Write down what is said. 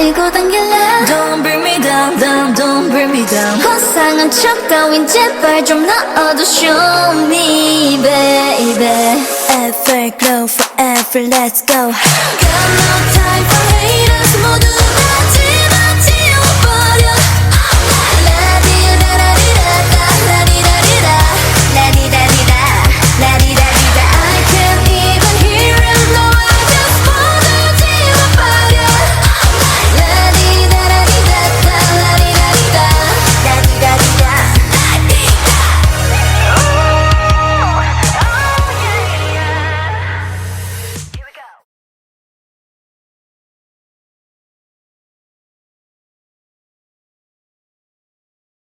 밀고 당길래 Don't bring me down down don't bring me down. 화상한 척 따윈 제발 좀 넣어도 show me baby. Everglow forever let's go. Got no time for haters 모두